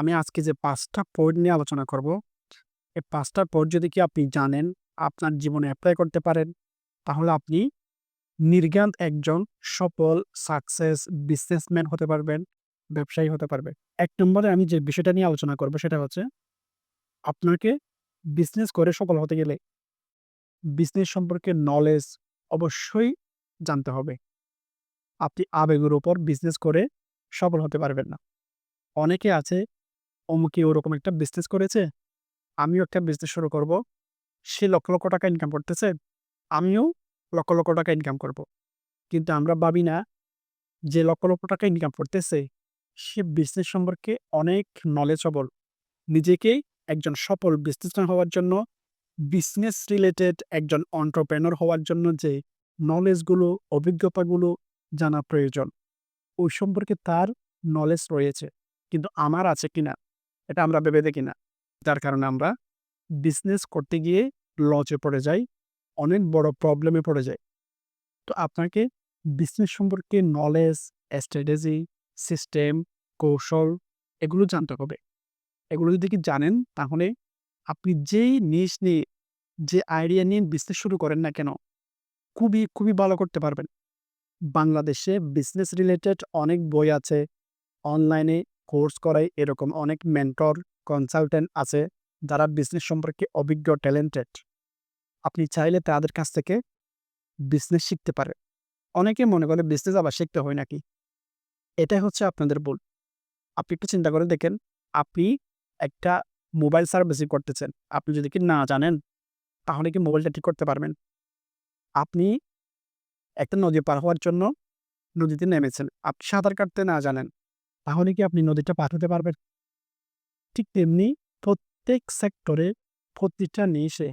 আমি আজকে যে ৫ টা পয়েন্ট নিয়ে আলোচনা করব, এই ৫ টা পয়েন্ট যদি কি আপনি জানেন, আপনার জীবনে অ্যাপ্লাই করতে পারেন, তাহলে আপনি নির্ঘাত একজন সফল সাকসেস বিজনেসম্যান হতে পারবেন, ব্যবসায়ী হতে পারবেন। এক নম্বরে আমি যে বিষয়টা নিয়ে আলোচনা করব সেটা হচ্ছে আপনাকে বিজনেস করে সফল হতে গেলে বিজনেস সম্পর্কে নলেজ অবশ্যই জানতে হবে। আপনি আবেগের উপর বিজনেস করে সফল হতে পারবেন না। অনেকে আছে, অমুকে ওরকম একটা বিজনেস করেছে, আমিও একটা বিজনেস শুরু করব। সে লক্ষ, লক্ষ টাকা ইনকাম করতেছে, আমিও লক্ষ, লক্ষ টাকা ইনকাম করব। কিন্তু আমরা ভাবি না যে লক্ষ, লক্ষ টাকা ইনকাম করতেছে, সে বিজনেস সম্পর্কে অনেক নলেজেবল। নিজেকে একজন সফল বিজনেসম্যান হওয়ার জন্য, বিজনেস রিলেটেড একজন entrepreneur হওয়ার জন্য যে নলেজগুলো, অভিজ্ঞতাগুলো জানা প্রয়োজন, ওই সম্পর্কে তার নলেজ রয়েছে। কিন্তু আমার আছে কিনা, এটা আমরা ভেবে দেখি না। যার কারণে আমরা বিজনেস করতে গিয়ে লসে পড়ে যাই, অনেক বড় প্রবলেমে পড়ে যাই। তো আপনাকে বিজনেস সম্পর্কে নলেজ, স্ট্র্যাটেজি, সিস্টেম, কৌশল এগুলো জানতে হবে। এগুলো যদি কি জানেন, তাহলে আপনি যেই নিশ নিয়ে, যে আইডিয়া নিয়ে বিজনেস শুরু করেন না কেন, খুবই, খুবই ভালো করতে পারবেন। বাংলাদেশে বিজনেস রিলেটেড অনেক বই আছে, অনলাইনে কোর্স করায় এরকম অনেক মেন্টর, কনসালটেন্ট আছে, যারা বিজনেস সম্পর্কে অভিজ্ঞ, ট্যালেন্টেড। আপনি চাইলে তাদের কাছ থেকে বিজনেস শিখতে পারে অনেকে মনে করে বিজনেস আবার শিখতে হয় নাকি? এটাই হচ্ছে আপনাদের ভুল। আপনি একটু চিন্তা করে দেখেন, আপনি একটা মোবাইল সার্ভিসিং করতেছেন। আপনি যদি কি না জানেন, তাহলে কি মোবাইলটা ঠিক করতে পারবেন? আপনি একটা নদী পার হওয়ার জন্য নদীতে নেমেছেন। আপনি সাঁতার কাটতে না জানেন, তাহলে কি আপনি নদীটা পার হতে পারবেন? ঠিক তেমনি প্রত্যেক সেক্টরে, প্রতিটা নিশে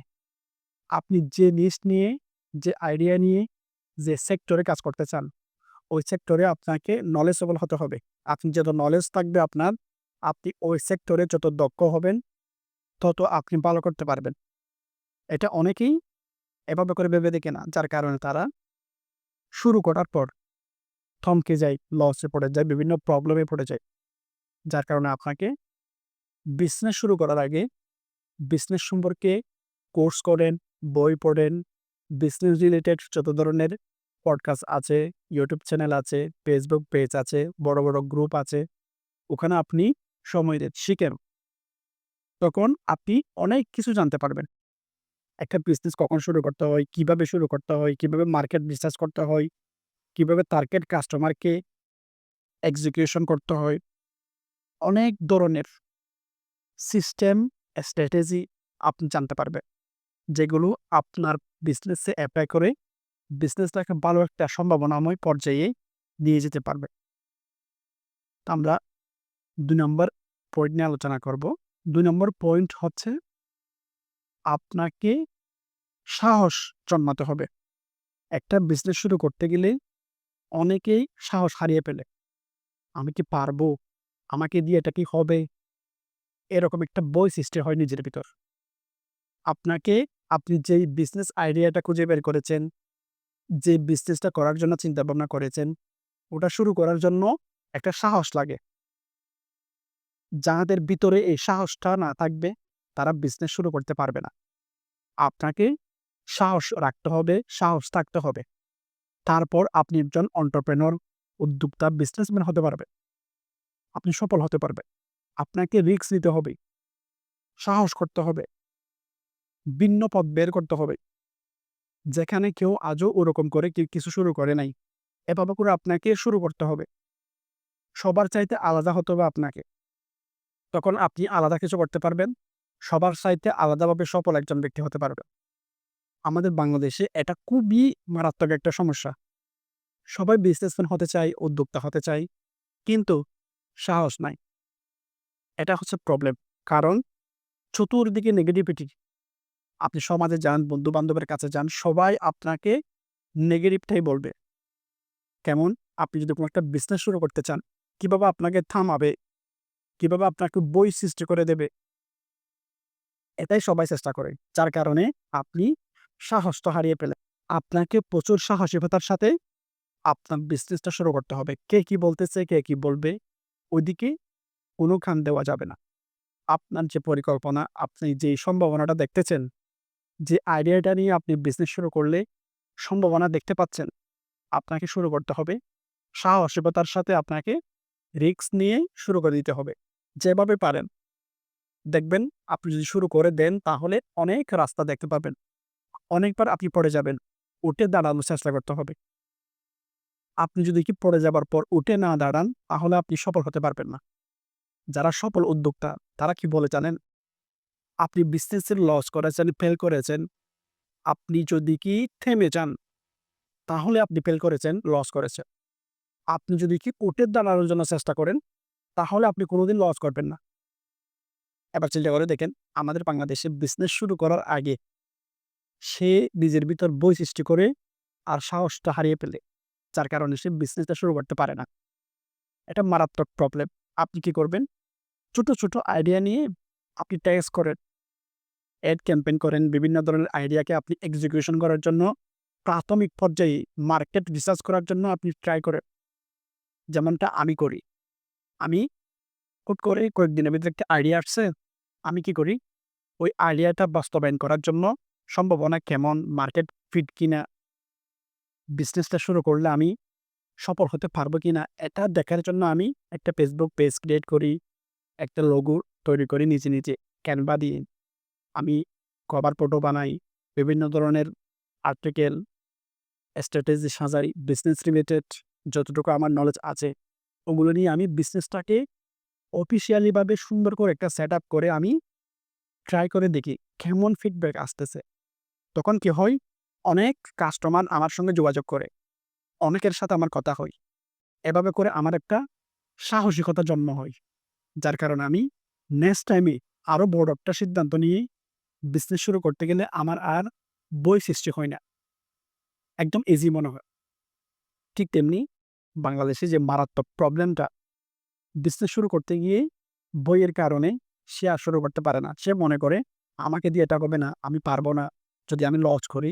আপনি যে নিশ নিয়ে, যে আইডিয়া নিয়ে, যে সেক্টরে কাজ করতে চান, ওই সেক্টরে আপনাকে নলেজেবল হতে হবে। আপনি যত নলেজ থাকবে আপনার, আপনি ওই সেক্টরে যত দক্ষ হবেন, তত আপনি ভালো করতে পারবেন। এটা অনেকেই এভাবে করে ভেবে দেখে না। যার কারণে তারা শুরু করার পর থমকে যায়, লসে পড়ে যায়, বিভিন্ন প্রবলেমে পড়ে যায়। যার কারণে আপনাকে বিজনেস শুরু করার আগে বিজনেস সম্পর্কে কোর্স করেন, বই পড়েন, বিজনেস রিলেটেড যত ধরনের পডকাস্ট আছে, ইউটিউব চ্যানেল আছে, ফেসবুক পেজ আছে, বড়, বড় গ্রুপ আছে, ওখানে আপনি সময় দেন, শিখেন। তখন আপনি অনেক কিছু জানতে পারবেন। একটা বিজনেস কখন শুরু করতে হয়, কীভাবে শুরু করতে হয়, কীভাবে মার্কেট রিসার্চ করতে হয়, কীভাবে টার্গেট কাস্টমারকে এক্সিকিউশন করতে হয়। অনেক ধরনের সিস্টেম, স্ট্র্যাটেজি আপনি জানতে পারবেন। যেগুলো আপনার বিজনেসে অ্যাপ্লাই করে বিজনেসটাকে ভালো একটা সম্ভাবনাময় পর্যায়ে নিয়ে যেতে পারবে। তো আমরা দুই নম্বর পয়েন্ট নিয়ে আলোচনা করব। দুই নম্বর পয়েন্ট হচ্ছে আপনাকে সাহস জন্মাতে হবে। একটা বিজনেস শুরু করতে গেলে অনেকেই সাহস হারিয়ে ফেলে। আমি কি পারব? আমাকে দিয়ে এটা কি হবে? এরকম একটা বই সৃষ্টি হয় নিজের ভিতর। আপনাকে আপনি যেই বিজনেস আইডিয়াটা খুঁজে বের করেছেন, যে বিজনেসটা করার জন্য চিন্তাভাবনা করেছেন, ওটা শুরু করার জন্য একটা সাহস লাগে। যাদের ভিতরে এই সাহসটা না থাকবে, তারা বিজনেস শুরু করতে পারবে না। আপনাকে সাহস রাখতে হবে, সাহস থাকতে হবে। তারপর আপনি একজন entrepreneur, উদ্যোক্তা, বিজনেসম্যান হতে পারবেন। আপনি সফল হতে পারবেন। আপনাকে রিস্ক নিতে হবে। সাহস করতে হবে। ভিন্ন পথ বের করতে হবে। যেখানে কেউ আজও ওরকম করে কিছু শুরু করে নাই। এভাবে করে আপনাকে শুরু করতে হবে। সবার চাইতে আলাদা হতে হবে আপনাকে। তখন আপনি আলাদা কিছু করতে পারবেন। সবার চাইতে আলাদাভাবে সফল একজন ব্যক্তি হতে পারবেন। আমাদের বাংলাদেশে এটা খুবই মারাত্মক একটা সমস্যা। সবাই বিজনেসম্যান হতে চায়, উদ্যোক্তা হতে চায়, কিন্তু সাহস নাই। এটা হচ্ছে প্রবলেম। কারণ চতুর্দিকে নেগেটিভিটি। আপনি সমাজে যান, বন্ধু-বান্ধবের কাছে যান, সবাই আপনাকে নেগেটিভটাই বলবে। কেমন? আপনি যদি কোনো একটা বিজনেস শুরু করতে চান, কীভাবে আপনাকে থামাবে, কীভাবে আপনাকে বই সৃষ্টি করে দেবে এটাই সবাই চেষ্টা করে। যার কারণে আপনি সাহসটা হারিয়ে ফেলেন। আপনাকে প্রচুর সাহসিকতার সাথে আপনার বিজনেসটা শুরু করতে হবে। কে কি বলতেছে, কে কি বলবে, ওইদিকে কোনো খান দেওয়া যাবে না। আপনার যে পরিকল্পনা আপনি যে সম্ভাবনাটা দেখতেছেন যে আইডিয়াটা নিয়ে আপনি বিজনেস শুরু করলে সম্ভাবনা দেখতে পাচ্ছেন আপনাকে শুরু করতে হবে। সাহসিকতার সাথে আপনাকে রিস্ক নিয়ে শুরু করে দিতে হবে। যেভাবে পারেন। দেখবেন আপনি যদি শুরু করে দেন তাহলে অনেক রাস্তা দেখতে পাবেন অনেকবার আপনি পড়ে যাবেন, উঠে দাঁড়ানোর চেষ্টা করতে হবে। আপনি যদি কি পড়ে যাবার পর উঠে না দাঁড়ান, তাহলে আপনি সফল হতে পারবেন না। যারা সফল উদ্যোক্তা, তারা কি বলে জানেন? আপনি বিজনেসের লস করেছেন ফেল করেছেন, আপনি যদি কি থেমে যান, তাহলে আপনি ফেল করেছেন লস করেছেন। আপনি যদি কি উঠে দাঁড়ানোর জন্য চেষ্টা করেন, তাহলে আপনি কোনোদিন লস করবেন না। এবার চিন্তা করে দেখেন, আমাদের বাংলাদেশে বিজনেস শুরু করার আগে সে নিজের ভিতর বই সৃষ্টি করে আর সাহসটা হারিয়ে ফেলে, যার কারণে সে বিজনেসটা শুরু করতে পারে না। এটা মারাত্মক প্রবলেম আপনি কি করবেন? ছোট ছোট আইডিয়া নিয়ে আপনি ট্যাক্স করেন। অ্যাড ক্যাম্পেইন করেন, বিভিন্ন ধরনের আইডিয়াকে আপনি এক্সিকিউশন করার জন্য, প্রাথমিক পর্যায়ে মার্কেট রিসার্চ করার জন্য আপনি ট্রাই করেন। যেমনটা আমি করি। আমি হুট করে কয়েকদিনের ভিতরে একটা আইডিয়া আসছে, আমি কি করি? ওই আইডিয়াটা বাস্তবায়ন করার জন্য সম্ভাবনা কেমন মার্কেট ফিট কিনা বিজনেসটা শুরু করলে আমি সফল হতে পারব কিনা, এটা দেখার জন্য আমি একটা ফেসবুক পেজ ক্রিয়েট করি, একটা লোগো তৈরি করি নিজে নিজে ক্যানভা দিয়ে। আমি কভার ফটো বানাই, বিভিন্ন ধরনের আর্টিকেল স্ট্র্যাটেজি সাজাই বিজনেস রিলেটেড যতটুকু আমার নলেজ আছে, ওগুলো নিয়ে আমি বিজনেসটাকে অফিসিয়ালিভাবে সুন্দর করে একটা সেট করে আমি ট্রাই করে দেখি, কেমন ফিডব্যাক আসতেছে। তখন কি হয়? অনেক কাস্টমার আমার সঙ্গে যোগাযোগ করে। অনেকের সাথে আমার কথা হয়। এভাবে করে আমার একটা সাহসিকতা জন্ম হয়। যার কারণে আমি নেক্সট টাইমে আরও বড় একটা সিদ্ধান্ত নিয়ে বিজনেস শুরু করতে গেলে আমার আর বই সৃষ্টি হয় না। একদম ইজি মনে হয়। ঠিক তেমনি বাংলাদেশে যে মারাত্মক প্রবলেমটা বিজনেস শুরু করতে গিয়ে বইয়ের কারণে সে আর শুরু করতে পারে না। সে মনে করে, আমাকে দিয়ে এটা হবে না, আমি পারব না। যদি আমি লস করি,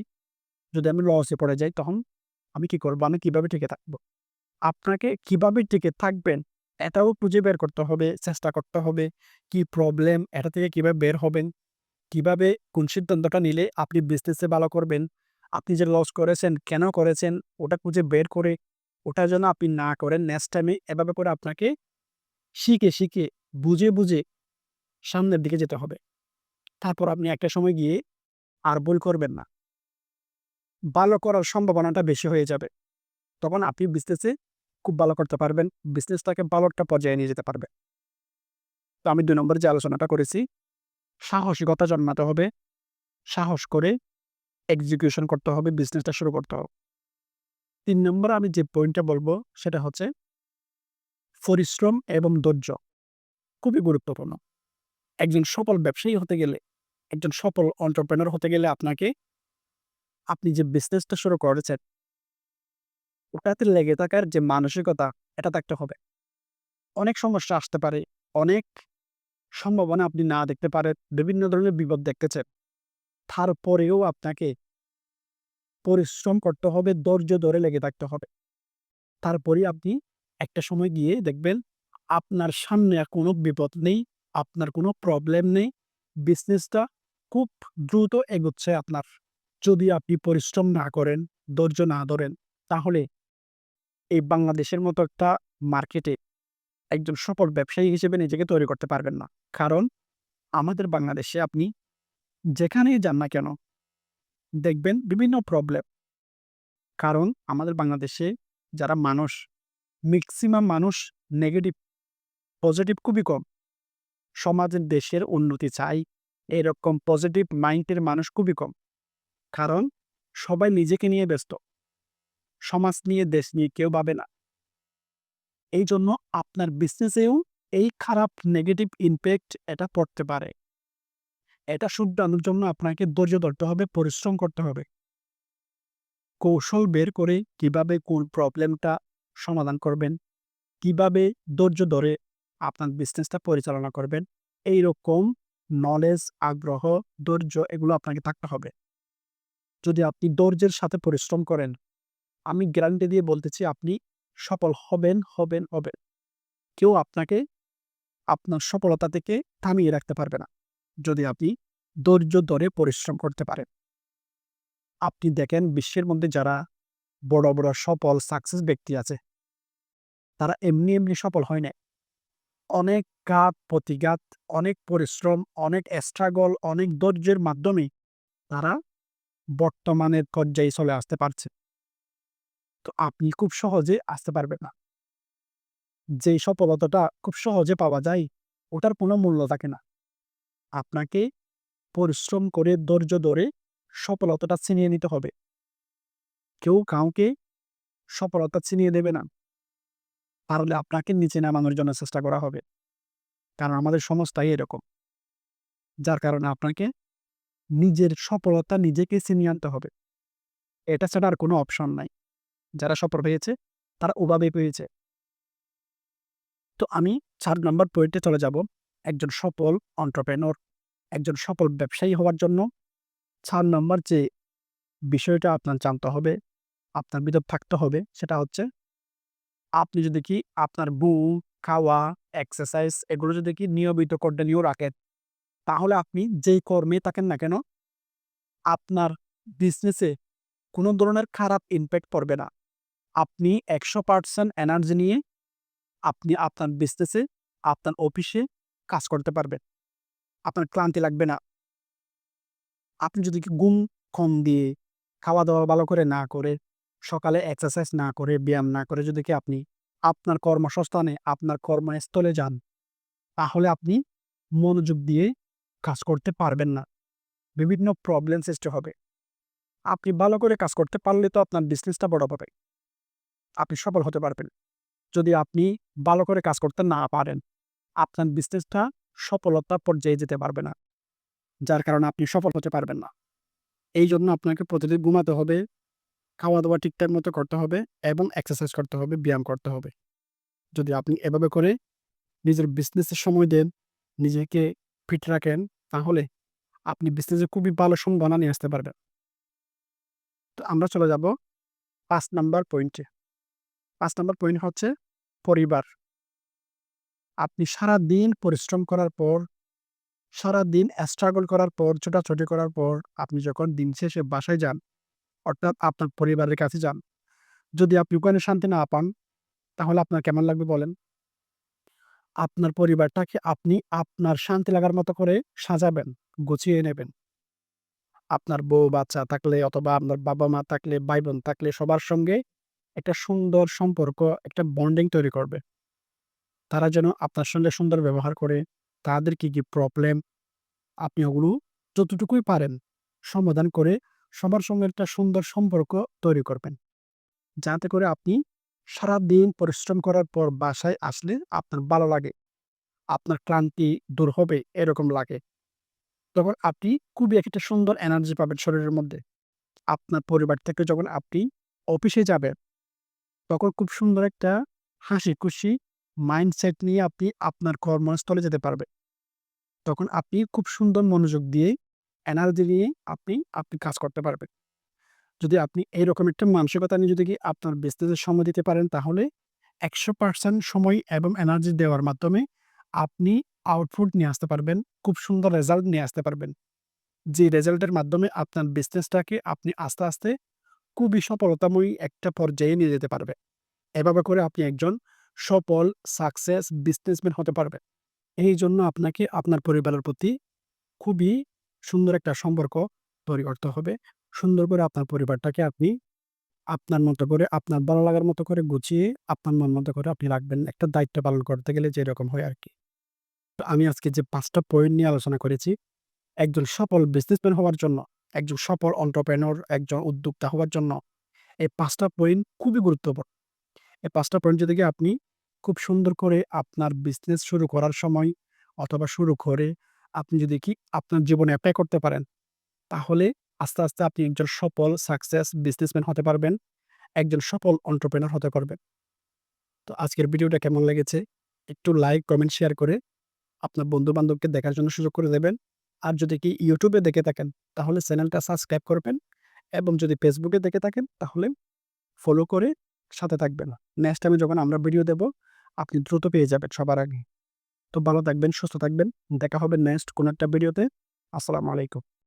যদি আমি লসে পড়ে যাই, তখন আমি কি করব? আমি কীভাবে টিকে থাকব? আপনাকে কীভাবে টিকে থাকবেন, এটাও খুঁজে বের করতে হবে, চেষ্টা করতে হবে, কি প্রবলেম এটা থেকে কীভাবে বের হবেন, কীভাবে কোন সিদ্ধান্তটা নিলে আপনি বিজনেসে ভালো করবেন, আপনি যে লস করেছেন, কেন করেছেন, ওটা খুঁজে বের করে, ওটা যেন আপনি না করেন নেক্সট টাইমে এভাবে করে আপনাকে শিখে শিখে, বুঝে বুঝে সামনের দিকে যেতে হবে। তারপর আপনি একটা সময় গিয়ে আর ভুল করবেন না। ভালো করার সম্ভাবনাটা বেশি হয়ে যাবে। তখন আপনি বিজনেসে খুব ভালো করতে পারবেন বিজনেসটাকে ভালো একটা পর্যায়ে নিয়ে যেতে পারবে তো আমি দুই নম্বরে যে আলোচনাটা করেছি, সাহসিকতা জন্মাতে হবে, সাহস করে এক্সিকিউশন করতে হবে বিজনেসটা শুরু করতে হবে। তিন নম্বরে আমি যে পয়েন্টটা বলব, সেটা হচ্ছে পরিশ্রম এবং ধৈর্য। খুবই গুরুত্বপূর্ণ। একজন সফল ব্যবসায়ী হতে গেলে একজন সফল অন্টারপ্রেনার হতে গেলে আপনাকে আপনি যে বিজনেসটা শুরু করেছেন ওটাতে লেগে থাকার যে মানসিকতা, এটা থাকতে হবে। অনেক সমস্যা আসতে পারে, অনেক সম্ভাবনা আপনি না দেখতে পারেন, বিভিন্ন ধরনের বিপদ দেখতেছেন। তারপরেও আপনাকে পরিশ্রম করতে হবে, ধৈর্য ধরে লেগে থাকতে হবে। তারপরে আপনি একটা সময় গিয়ে দেখবেন আপনার সামনে আর কোনো বিপদ নেই, আপনার কোনো প্রবলেম নেই বিজনেসটা খুব দ্রুত এগোচ্ছে আপনার। যদি আপনি পরিশ্রম না করেন, ধৈর্য না ধরেন, তাহলে এই বাংলাদেশের মতো একটা মার্কেটে একজন সফল ব্যবসায়ী হিসেবে নিজেকে তৈরি করতে পারবেন না। কারণ আমাদের বাংলাদেশে আপনি যেখানেই যান না কেন, দেখবেন বিভিন্ন প্রবলেম কারণ আমাদের বাংলাদেশে যারা মানুষ ম্যাক্সিমাম মানুষ নেগেটিভ পজিটিভ খুবই কম। সমাজের দেশের উন্নতি চাই এরকম পজিটিভ মাইন্ডের মানুষ খুবই কম। কারণ সবাই নিজেকে নিয়ে ব্যস্ত। সমাজ নিয়ে, দেশ নিয়ে কেউ ভাবে না। এই জন্য আপনার বিজনেসেও এই খারাপ নেগেটিভ ইম্প্যাক্ট এটা পড়তে পারে। এটা শুধরানোর জন্য আপনাকে ধৈর্য ধরতে হবে, পরিশ্রম করতে হবে। কৌশল বের করে কীভাবে কোন প্রবলেমটা সমাধান করবেন, কীভাবে ধৈর্য ধরে আপনার বিজনেসটা পরিচালনা করবেন এই রকম নলেজ আগ্রহ, ধৈর্য এগুলো আপনাকে থাকতে হবে। যদি আপনি ধৈর্যের সাথে পরিশ্রম করেন, আমি গ্যারান্টি দিয়ে বলতেছি আপনি সফল হবেন হবেন হবেন। কেউ আপনাকে, আপনার সফলতা থেকে থামিয়ে রাখতে পারবে না, যদি আপনি ধৈর্য ধরে পরিশ্রম করতে পারেন। আপনি দেখেন বিশ্বের মধ্যে যারা বড় বড়, সফল সাকসেস ব্যক্তি আছে, তারা এমনি এমনি সফল হয় না অনেক ঘাত প্রতিঘাত, অনেক পরিশ্রম, অনেক স্ট্রাগল অনেক ধৈর্যের মাধ্যমে তারা বর্তমানের পর্যায়ে চলে আসতে পারছে। তো আপনি খুব সহজে আসতে পারবেন না। যেই সফলতাটা খুব সহজে পাওয়া যায়, ওটার কোনো মূল্য থাকে না। আপনাকে পরিশ্রম করে, ধৈর্য ধরে সফলতাটা ছিনিয়ে নিতে হবে। কেউ কাউকে সফলতা ছিনিয়ে দেবে না। পারলে আপনাকে নিচে নামানোর জন্য চেষ্টা করা হবে। কারণ আমাদের সমাজটাই এরকম। যার কারণে আপনাকে নিজের সফলতা নিজেকে ছিনিয়ে আনতে হবে। এটা ছাড়া আর কোনো অপশন নাই। যারা সফল হয়েছে, তারা ওভাবে পেয়েছে। তো আমি চার নম্বর পয়েন্টে চলে যাব, একজন সফল অন্টারপ্রেনর একজন সফল ব্যবসায়ী হওয়ার জন্য। চার নম্বর যে বিষয়টা আপনার জানতে হবে, আপনার ভিতর থাকতে হবে, সেটা হচ্ছে আপনি যদি কি আপনার ঘুম, খাওয়া এক্সারসাইজ এগুলো যদি কি নিয়মিত কন্টিনিউ রাখেন, তাহলে আপনি যেই কর্মে থাকেন না কেন, আপনার বিজনেসে কোনো ধরনের খারাপ ইম্প্যাক্ট পড়বে না। আপনি একশো পার্সেন্ট এনার্জি নিয়ে আপনি আপনার বিজনেসে আপনার অফিসে কাজ করতে পারবেন। আপনার ক্লান্তি লাগবে না। আপনি যদি কি ঘুম কম দিয়ে খাওয়া দাওয়া ভালো করে না করে সকালে এক্সারসাইজ না করে, ব্যায়াম না করে যদি কি আপনি আপনার কর্মসংস্থানে, আপনার কর্মস্থলে যান, তাহলে আপনি মনোযোগ দিয়ে কাজ করতে পারবেন না। বিভিন্ন প্রবলেম সৃষ্টি হবে। আপনি ভালো করে কাজ করতে পারলে তো আপনার বিজনেসটা বড় হবে। আপনি সফল হতে পারবেন। যদি আপনি ভালো করে কাজ করতে না পারেন, আপনার বিজনেসটা সফলতা পর্যায়ে যেতে পারবে না, যার কারণে আপনি সফল হতে পারবেন না। এই জন্য আপনাকে প্রতিদিন ঘুমাতে হবে খাওয়া দাওয়া ঠিকঠাক মতো করতে হবে এবং এক্সারসাইজ করতে হবে, ব্যায়াম করতে হবে। যদি আপনি এভাবে করে নিজের বিজনেসের সময় দেন, নিজেকে ফিট রাখেন, তাহলে আপনি বিজনেসে খুবই ভালো সম্ভাবনা নিয়ে আসতে পারবেন। তো আমরা চলে যাব পাঁচ নাম্বার পয়েন্টে পাঁচ নাম্বার পয়েন্ট হচ্ছে পরিবার। আপনি সারা দিন পরিশ্রম করার পর সারা দিন স্ট্রাগল করার পর, ছোটাছুটি করার পর, আপনি যখন দিন শেষে বাসায় যান অর্থাৎ আপনার পরিবারের কাছে যান। যদি আপনি ওখানে শান্তি না পান, তাহলে আপনার কেমন লাগবে বলেন? আপনার পরিবারটাকে আপনি আপনার শান্তি লাগার মতো করে সাজাবেন, গুছিয়ে নেবেন। আপনার বউ বাচ্চা থাকলে অথবা আপনার বাবা মা থাকলে ভাই বোন থাকলে সবার সঙ্গে একটা সুন্দর সম্পর্ক, একটা বন্ডিং তৈরি করবে। তারা যেন আপনার সঙ্গে সুন্দর ব্যবহার করে, তাদের কি কি প্রবলেম আপনি ওগুলো যতটুকুই পারেন সমাধান করে সবার সঙ্গে একটা সুন্দর সম্পর্ক তৈরি করবেন। যাতে করে আপনি সারা দিন পরিশ্রম করার পর বাসায় আসলে আপনার ভালো লাগে, আপনার ক্লান্তি দূর হবে এরকম লাগে। তখন আপনি খুবই একটা সুন্দর এনার্জি পাবেন শরীরের মধ্যে। আপনার পরিবার থেকে যখন আপনি অফিসে যাবেন, তখন খুব সুন্দর একটা হাসি খুশি মাইন্ডসেট নিয়ে আপনি আপনার কর্মস্থলে যেতে পারবেন। তখন আপনি খুব সুন্দর মনোযোগ দিয়ে এনার্জি নিয়ে আপনি আপনি কাজ করতে পারবেন। যদি আপনি এইরকম একটা মানসিকতা নিয়ে যদি কি আপনার বিজনেসের সময় দিতে পারেন, তাহলে একশো পার্সেন্ট সময় এবং এনার্জি দেওয়ার মাধ্যমে আপনি আউটপুট নিয়ে আসতে পারবেন, খুব সুন্দর রেজাল্ট নিয়ে আসতে পারবেন। যে রেজাল্টের মাধ্যমে আপনার বিজনেসটাকে আপনি আস্তে আস্তে খুবই সফলতাময়ী একটা পর্যায়ে নিয়ে যেতে পারবে। এভাবে করে আপনি একজন সফল সাকসেস বিজনেসম্যান হতে পারবেন। এই জন্য আপনাকে, আপনার পরিবারের প্রতি খুবই সুন্দর একটা সম্পর্ক তৈরি করতে হবে। সুন্দর করে আপনার পরিবারটাকে আপনি আপনার মতো করে, আপনার ভালো লাগার মতো করে গুছিয়ে আপনার মন মতো করে আপনি রাখবেন। একটা দায়িত্ব পালন করতে গেলে যেরকম হয় আর কি তো আমি আজকে যে পাঁচটা পয়েন্ট নিয়ে আলোচনা করেছি, একজন সফল বিজনেসম্যান হওয়ার জন্য, একজন সফল অন্টারপ্রেনর একজন উদ্যোক্তা হওয়ার জন্য এই পাঁচটা পয়েন্ট খুবই গুরুত্বপূর্ণ। এই পাঁচটা পয়েন্ট যদি আপনি খুব সুন্দর করে আপনার বিজনেস শুরু করার সময় অথবা শুরু করে আপনি যদি কি আপনার জীবনে অ্যাপ্লাই করতে পারেন, তাহলে আস্তে আস্তে আপনি একজন সফল সাকসেস বিজনেসম্যান হতে পারবেন, একজন সফল অন্টারপ্রেনার হতে পারবেন। তো আজকের ভিডিওটা কেমন লেগেছে? একটু লাইক কমেন্ট শেয়ার করে আপনার বন্ধু বান্ধবকে দেখার জন্য সুযোগ করে দেবেন। আর যদি কি ইউটিউবে দেখে থাকেন, তাহলে চ্যানেলটা সাবস্ক্রাইব করবেন এবং যদি ফেসবুকে দেখে থাকেন, তাহলে ফলো করে সাথে থাকবেন। নেক্সট টাইমে যখন আমরা ভিডিও দেব, আপনি দ্রুত পেয়ে যাবেন সবার আগে। তো ভালো থাকবেন, সুস্থ থাকবেন। দেখা হবে নেক্সট কোনো একটা ভিডিওতে। আসসালামু আলাইকুম।